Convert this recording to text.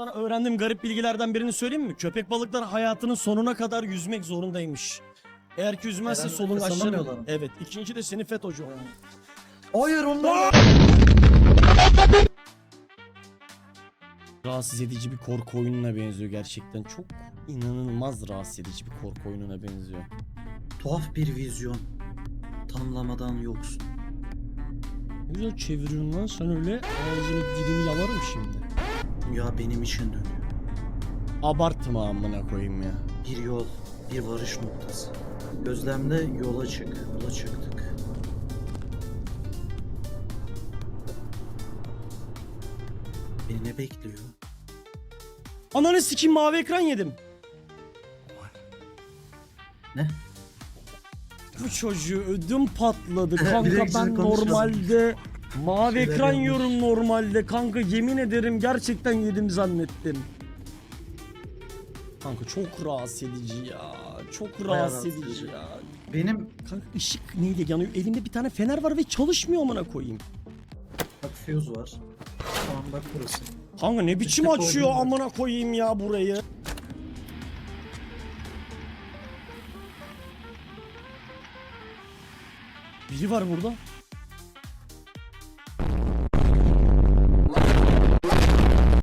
Sana öğrendiğim garip bilgilerden birini söyleyeyim mi? Köpek balıkları hayatının sonuna kadar yüzmek zorundaymış. Eğer ki yüzmezse Herhalde solungaçları... nefes alamıyorlar mı? Evet. ikinci de seni FETÖ'cü. Hayır onlar. Rahatsız edici bir korku oyununa benziyor gerçekten. Çok inanılmaz rahatsız edici bir korku oyununa benziyor. Tuhaf bir vizyon. Tanımlamadan yoksun. Ne güzel çeviriyorsun lan sen öyle. Ağzını dilini yalarım şimdi. Dünya benim için dönüyor. Abartma amına koyayım ya. Bir yol, bir varış noktası. Gözlemle yola çık. Yola çıktık. Beni ne bekliyor? Ananı sikim mavi ekran yedim. Ne? Bu çocuğu ödüm patladı kanka güzel ben normalde mavi Şeyler ekran yanlış. yiyorum normalde kanka yemin ederim gerçekten yedim zannettim. Kanka çok rahatsız edici ya. Çok Bayağı rahatsız rahatsız edici edici. ya. Benim Kanka ışık neyle yanıyor? Elimde bir tane fener var ve çalışmıyor amına koyayım. bak fuse var. Tamam bak burası. Kanka ne biçim Işık açıyor olduğunda. amına koyayım ya burayı. Biri var burada.